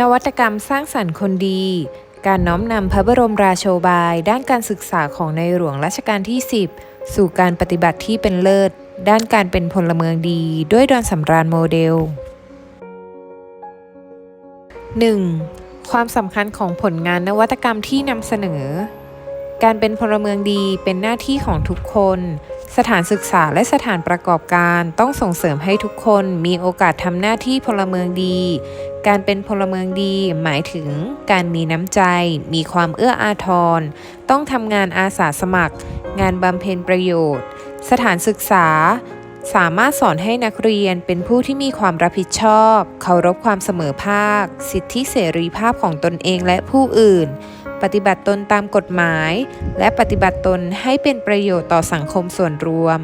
นวัตกรรมสร้างสรรค์คนดี การน้อมนำพระบรมราโชบาย ด้านการศึกษาของในหลวงรัชกาลที่ 10 สู่การปฏิบัติที่เป็นเลิศ ด้านการเป็นพลเมืองดี ด้วยดอนสำราญโมเดล 1. ความสำคัญของผลงานนวัตกรรมที่นำเสนอ การเป็นพลเมืองดีเป็นหน้าที่ของทุกคน สถานศึกษาและสถานประกอบการต้องส่งเสริมให้ทุกคนมีโอกาสทำหน้าที่พลเมืองดี การเป็นพลเมืองดีหมายถึงการมีน้ำใจ มีความเอื้ออาทร ต้องทำงานอาสาสมัคร งานบำเพ็ญประโยชน์ สถานศึกษา สามารถสอนให้นักเรียนเป็นผู้ที่มีความรับผิดชอบ เคารพความเสมอภาค สิทธิเสรีภาพของตนเองและผู้อื่น ปฏิบัติตนตามกฎหมาย และปฏิบัติตนให้เป็นประโยชน์ต่อสังคมส่วนรวม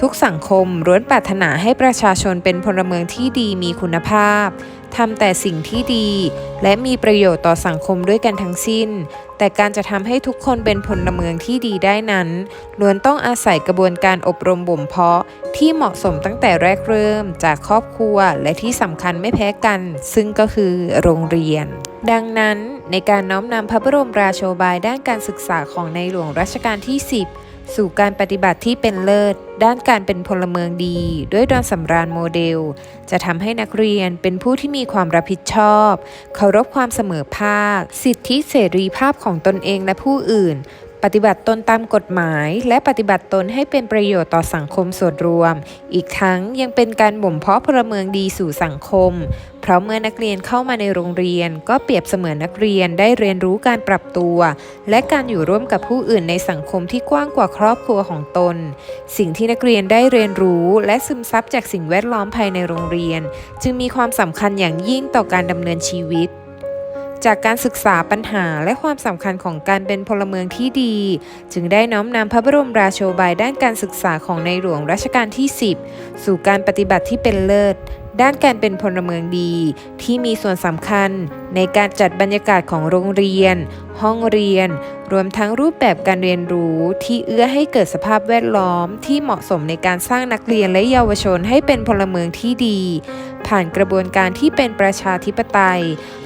ทุกสังคมล้วนปรารถนาให้ประชาชนเป็นพลเมืองที่ดีมีคุณภาพ ทำแต่สิ่งที่ดี และมีประโยชน์ต่อสังคมด้วยกันทั้งสิ้น แต่การจะทำให้ทุกคนเป็นพลเมืองที่ดีได้นั้นล้วนต้องอาศัยกระบวนการอบรมบ่มเพาะที่เหมาะสมตั้งแต่แรกเริ่มจากครอบครัวและที่สำคัญไม่แพ้กัน ซึ่งก็คือโรงเรียน ดังนั้นในการน้อมนำพระบรมราโชบายด้านการศึกษาของในหลวงรัชกาลที่ 10 สู่การปฏิบัติที่เป็นเลิศ ด้านการเป็นพลเมืองดี ด้วยดอนสำราญโมเดล จะทำให้นักเรียนเป็นผู้ที่มีความรับผิดชอบ เคารพความเสมอภาค สิทธิเสรีภาพของตนเองและผู้อื่น ปฏิบัติตนตามกฎหมาย และปฏิบัติตนให้เป็นประโยชน์ต่อสังคมส่วนรวม อีกทั้งยังเป็นการบ่มเพาะพลเมืองดีสู่สังคม เพราะเมื่อนักเรียนเข้ามาในโรงเรียน ก็เปรียบเสมือนนักเรียนได้เรียนรู้การปรับตัว และการอยู่ร่วมกับผู้อื่นในสังคมที่กว้างกว่าครอบครัวของตน สิ่งที่นักเรียนได้เรียนรู้ และซึมซับจากสิ่งแวดล้อมภายในโรงเรียน จึงมีความสำคัญอย่างยิ่งต่อการดำเนินชีวิต จากการศึกษาปัญหาและความสำคัญของการเป็นพลเมืองที่ดี จึงได้น้อมนำพระบรมราโชบายด้านการศึกษาของในหลวงรัชกาลที่ 10 สู่การปฏิบัติที่เป็นเลิศ ด้านการเป็นพลเมืองดี ที่มีส่วนสำคัญในการจัดบรรยากาศของโรงเรียน ห้องเรียน รวมทั้งรูปแบบการเรียนรู้ที่เอื้อให้เกิดสภาพแวดล้อม ที่เหมาะสมในการสร้างนักเรียนและเยาวชนให้เป็นพลเมืองที่ดี ผ่านกระบวนการที่เป็นประชาธิปไตย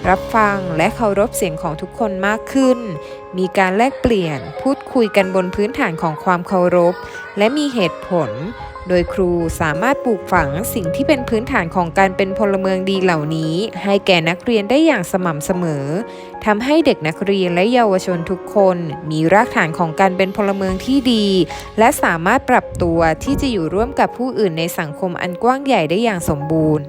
รับฟังและเคารพเสียงของทุกคนมากขึ้น มีการแลกเปลี่ยนพูดคุยกันบนพื้นฐานของความเคารพ และมีเหตุผล โดยครูสามารถปลูกฝังสิ่งที่เป็นพื้นฐานของการเป็นพลเมืองดีเหล่านี้ ให้แก่นักเรียนได้อย่างสม่ำเสมอทำให้เด็กนักเรียนและเยาวชนทุกคน มีรากฐานของการเป็นพลเมืองที่ดี และสามารถปรับตัวที่จะอยู่ร่วมกับผู้อื่นในสังคมอันกว้างใหญ่ได้อย่างสมบูรณ์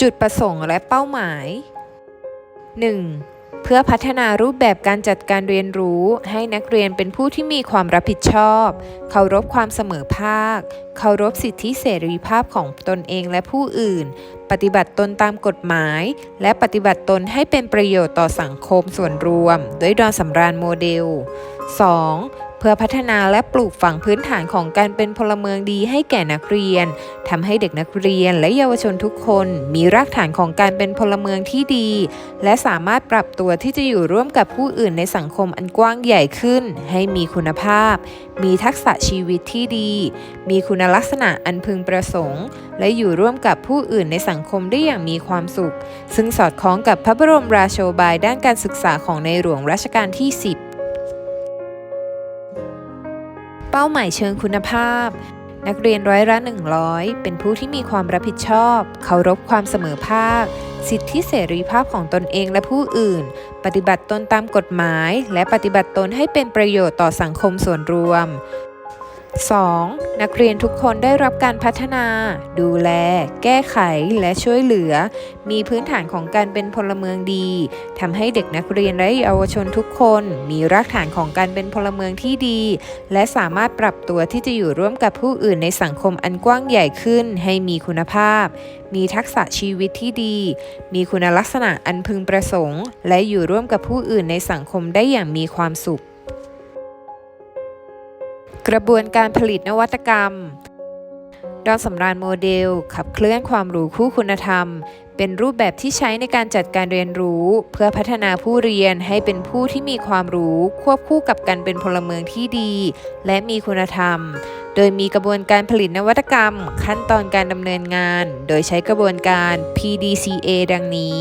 จุดประสงค์และเป้าหมาย 1. เพื่อพัฒนารูปแบบการจัดการเรียนรู้ ให้นักเรียนเป็นผู้ที่มีความรับผิดชอบ เคารพความเสมอภาค เคารพสิทธิเสรีภาพของตนเองและผู้อื่น ปฏิบัติตนตามกฎหมาย และปฏิบัติตนให้เป็นประโยชน์ต่อสังคมส่วนรวม ด้วยดอนสำราญโมเดล 2. เพื่อพัฒนาและปลูกฝังพื้นฐานของการเป็นพลเมืองดีให้แก่นักเรียนทำให้เด็กนักเรียนและเยาวชนทุกคนมีรากฐานของการเป็นพลเมืองที่ดี และสามารถปรับตัวที่จะอยู่ร่วมกับผู้อื่นในสังคมอันกว้างใหญ่ขึ้น ให้มีคุณภาพ มีทักษะชีวิตที่ดี มีคุณลักษณะอันพึงประสงค์ และอยู่ร่วมกับผู้อื่นในสังคมได้อย่างมีความสุข ซึ่งสอดคล้องกับพระบรมราโชบายด้านการศึกษาของในหลวงรัชกาลที่ 10 เป้าหมายเชิงคุณภาพ นักเรียนร้อยละ100 เป็นผู้ที่มีความรับผิดชอบ เคารพความเสมอภาค สิทธิเสรีภาพของตนเองและผู้อื่น ปฏิบัติตนตามกฎหมาย และปฏิบัติตนให้เป็นประโยชน์ต่อสังคมส่วนรวม 2. นักเรียนทุกคนได้รับการพัฒนา ดูแล แก้ไข และช่วยเหลือ มีพื้นฐานของการเป็นพลเมืองดีทำให้เด็กนักเรียนและเยาวชนทุกคน มีรากฐานของการเป็นพลเมืองที่ดี และสามารถปรับตัวที่จะอยู่ร่วมกับผู้อื่นในสังคมอันกว้างใหญ่ขึ้น ให้มีคุณภาพ มีทักษะชีวิตที่ดี มีคุณลักษณะอันพึงประสงค์ และอยู่ร่วมกับผู้อื่นในสังคมได้อย่างมีความสุข กระบวนการผลิตนวัตกรรมดอนสำราญโมเดล ขับเคลื่อนความรู้คู่คุณธรรม เป็นรูปแบบที่ใช้ในการจัดการเรียนรู้ เพื่อพัฒนาผู้เรียนให้เป็นผู้ที่มีความรู้ ควบคู่กับการเป็นพลเมืองที่ดี และมีคุณธรรม โดยมีกระบวนการผลิตนวัตกรรม ขั้นตอนการดำเนินงาน โดยใช้กระบวนการ PDCA ดังนี้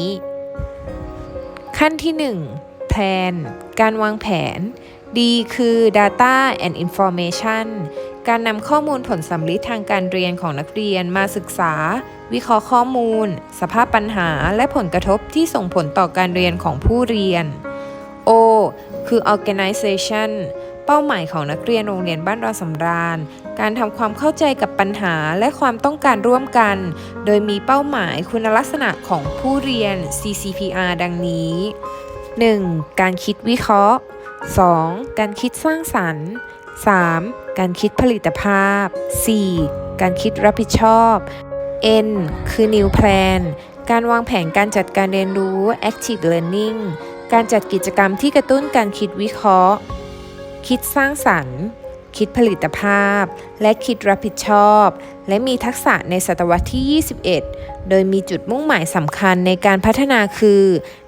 ขั้นที่ 1 แผน การวางแผน D คือ Data and Information การนำข้อมูลผลสำลิดทางการเรียนของนักเรียนมาศึกษา วิเคราะห์ข้อมูล สภาพปัญหาและผลกระทบที่ส่งผลต่อการเรียนของผู้เรียน O คือ Organization เป้าหมายของนักเรียนโรงเรียนบ้านดอสำราญ การทำความเข้าใจกับปัญหาและความต้องการร่วมกัน โดยมีเป้าหมายคุณลักษณะของผู้เรียน CCPR ดังนี้ 1. การคิดวิเคราะห์ 2. การคิดสร้างสรรค์ 3. การคิดผลิตภาพ 4. การคิดรับผิดชอบ N คือ New Plan การวางแผนการจัดการเรียนรู้ Active Learning การจัดกิจกรรมที่กระตุ้นการคิดวิเคราะห์ คิดสร้างสรรค์ คิดผลิตภาพ และคิดรับผิดชอบ และมีทักษะในศตวรรษที่ 21 โดยมีจุดมุ่งหมายสำคัญในการพัฒนาคือ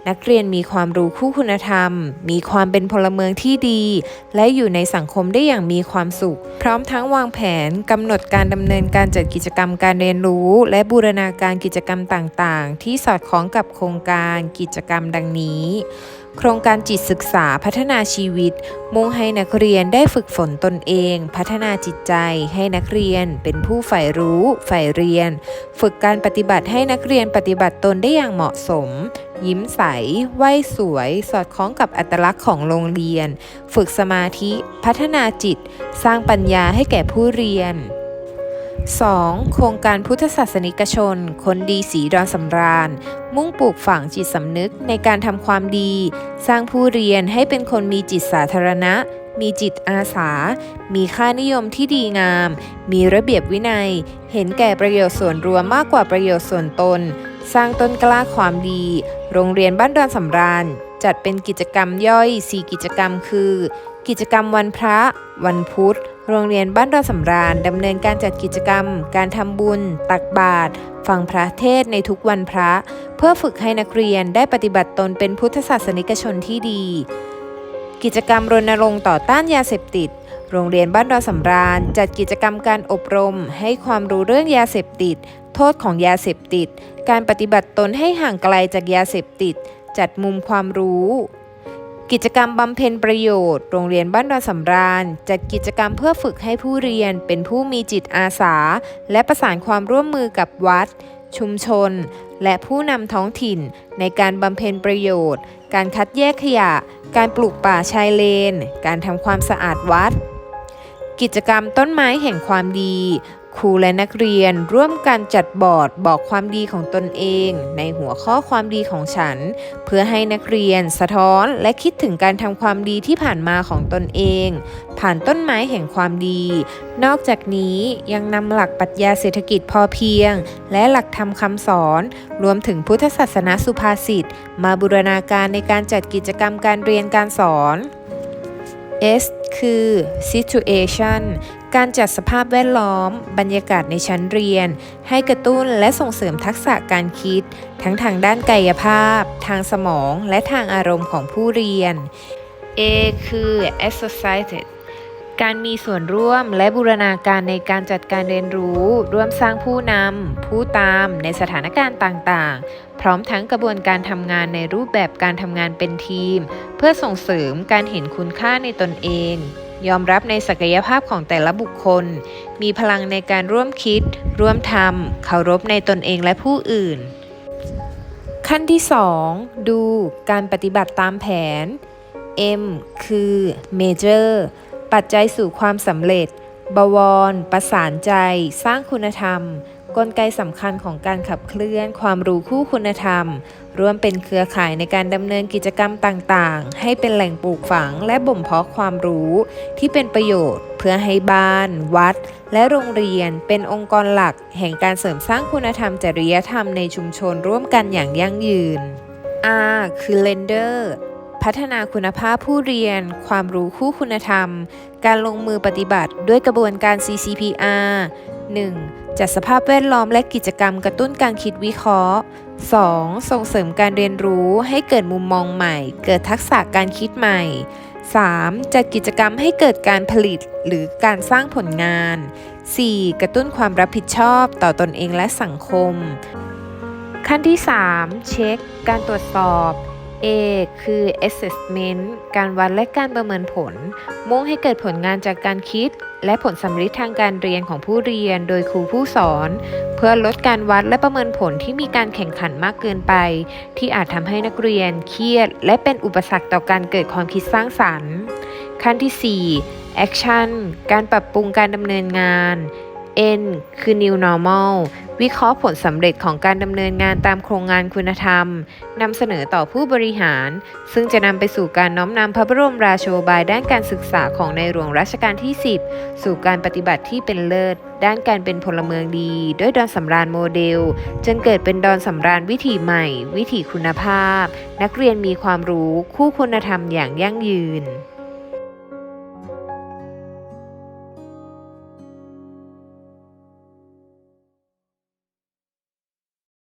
นักเรียนมีความรู้คู่คุณธรรม มีความเป็นพลเมืองที่ดี และอยู่ในสังคมได้อย่างมีความสุข พร้อมทั้งวางแผนกำหนดการดำเนินการจัดกิจกรรมการเรียนรู้ และบูรณาการกิจกรรมต่างๆ ที่สอดคล้องกับโครงการกิจกรรมดังนี้ โครงการจิตศึกษาพัฒนาชีวิต มุ่งให้นักเรียนได้ฝึกฝนตนเอง พัฒนาจิตใจให้นักเรียนเป็นผู้ใฝ่รู้ใฝ่เรียน ฝึกการปฏิบัติให้นักเรียนปฏิบัติตนได้อย่างเหมาะสม ยิ้มใสไหวสวย สอดคล้องกับอัตลักษณ์ของโรงเรียน ฝึกสมาธิ พัฒนาจิต สร้างปัญญาให้แก่ผู้เรียน 2. โครงการพุทธศาสนิกชน คนดีสีดอนสำราญ มุ่งปลูกฝังจิตสำนึกในการทำความดี สร้างผู้เรียนให้เป็นคนมีจิตสาธารณะ มีจิตอาสา มีค่านิยมที่ดีงาม มีระเบียบวินัย เห็นแก่ประโยชน์ส่วนรวมมากกว่าประโยชน์ส่วนตน สร้างต้นกล้าความดี โรงเรียนบ้านดอนสำราญ จัดเป็นกิจกรรมย่อย 4 กิจกรรมคือ กิจกรรมวันพระ วันพุธ โรงเรียนบ้านดอนสำราญดำเนินการจัดกิจกรรม การทำบุญ ตักบาตรฟังพระเทศในทุกวันพระ เพื่อฝึกให้นักเรียนได้ปฏิบัติตนเป็นพุทธศาสนิกชนที่ดี กิจกรรมรณรงค์ต่อต้านยาเสพติด โรงเรียนบ้านดอนสำราญ จัดกิจกรรมการอบรม ให้ความรู้เรื่องยาเสพติด โทษของยาเสพติด การปฏิบัติตนให้ห่างไกลจากยาเสพติด จัดมุมความรู้ กิจกรรมบำเพ็ญประโยชน์ โรงเรียนบ้านดอนสำราญ จัดกิจกรรมเพื่อฝึกให้ผู้เรียนเป็นผู้มีจิตอาสา และประสานความร่วมมือกับวัด ชุมชน และผู้นำท้องถิ่น ในการบำเพ็ญประโยชน์ การคัดแยกขยะ การปลูกป่าชายเลน การทำความสะอาดวัด กิจกรรมต้นไม้แห่งความดี ครูและนักเรียนร่วมกันจัดบอร์ดบอกความดีของตนเอง ในหัวข้อความดีของฉัน เพื่อให้นักเรียนสะท้อนและคิดถึงการทำความดีที่ผ่านมาของตนเอง ผ่านต้นไม้แห่งความดี นอกจากนี้ยังนำหลักปรัชญาเศรษฐกิจพอเพียง และหลักธรรมคำสอน รวมถึงพุทธศาสนาสุภาษิตมาบูรณาการในการจัดกิจกรรมการเรียนการสอน S คือ situation การจัดสภาพแวดล้อม บรรยากาศในชั้นเรียน ให้กระตุ้นและส่งเสริมทักษะการคิด ทั้งทางด้านกายภาพ ทางสมองและทางอารมณ์ของผู้เรียน A คือ associated การมีส่วนร่วมและบูรณาการในการจัดการเรียนรู้ ร่วมสร้างผู้นำผู้ตามในสถานการณ์ต่างๆ พร้อมทั้งกระบวนการทำงานในรูปแบบการทำงานเป็นทีม เพื่อส่งเสริมการเห็นคุณค่าในตนเอง ยอมรับในศักยภาพของแต่ละบุคคล มีพลังในการร่วมคิด ร่วมทำเคารพในตนเองและผู้อื่น ขั้นที่ 2 ดูการปฏิบัติตามแผน M คือ Major ปัจจัยสู่ความสำเร็จ บวร ประสานใจ สร้างคุณธรรม กลไกสำคัญของการขับเคลื่อน ความรู้คู่คุณธรรม ร่วมเป็นเครือข่ายในการดำเนินกิจกรรมต่างๆ ให้เป็นแหล่งปลูกฝังและบ่มเพาะความรู้ที่เป็นประโยชน์ เพื่อให้บ้าน วัด และโรงเรียนเป็นองค์กรหลัก แห่งการเสริมสร้างคุณธรรมจริยธรรมในชุมชนร่วมกันอย่างยั่งยืน R คือ lender พัฒนาคุณภาพผู้เรียน ความรู้คู่คุณธรรม การลงมือปฏิบัติด้วยกระบวนการ CCPR 1. จัดสภาพแวดล้อมและกิจกรรมกระตุ้นการคิดวิเคราะห์ 2. ส่งเสริมการเรียนรู้ให้เกิดมุมมองใหม่ เกิดทักษะการคิดใหม่ 3. จัดกิจกรรมให้เกิดการผลิตหรือการสร้างผลงาน 4. กระตุ้นความรับผิดชอบต่อตอนเองและสังคม ขั้นที่ 3 เช็ค การตรวจสอบ A คือ assessment การวัดและการประเมินผล มุ่งให้เกิดผลงานจากการคิด และผลสำลิดทางการเรียนของผู้เรียนโดยครูผู้สอน เพื่อลดการวัดและประเมินผลที่มีการแข่งขันมากเกินไป ที่อาจทำให้นักเรียนเครียด และเป็นอุปสรรคต่อการเกิดความคิดสร้างสรรค์ ขั้นที่ 4 action การปรับปรุงการดำเนินงาน N คือ new normal วิเคราะห์ผลสำเร็จของการดำเนินงานตามโครงงานคุณธรรมนำเสนอต่อผู้บริหาร ซึ่งจะนำไปสู่การน้อมนำพระบรมราโชบายด้านการศึกษาของในหลวงรัชกาลที่ 10 สู่การปฏิบัติที่เป็นเลิศ ด้านการเป็นพลเมืองดี ด้วยดอนสำราญโมเดล จนเกิดเป็นดอนสำราญวิถีใหม่ วิถีคุณภาพ นักเรียนมีความรู้คู่คุณธรรมอย่างยั่งยืน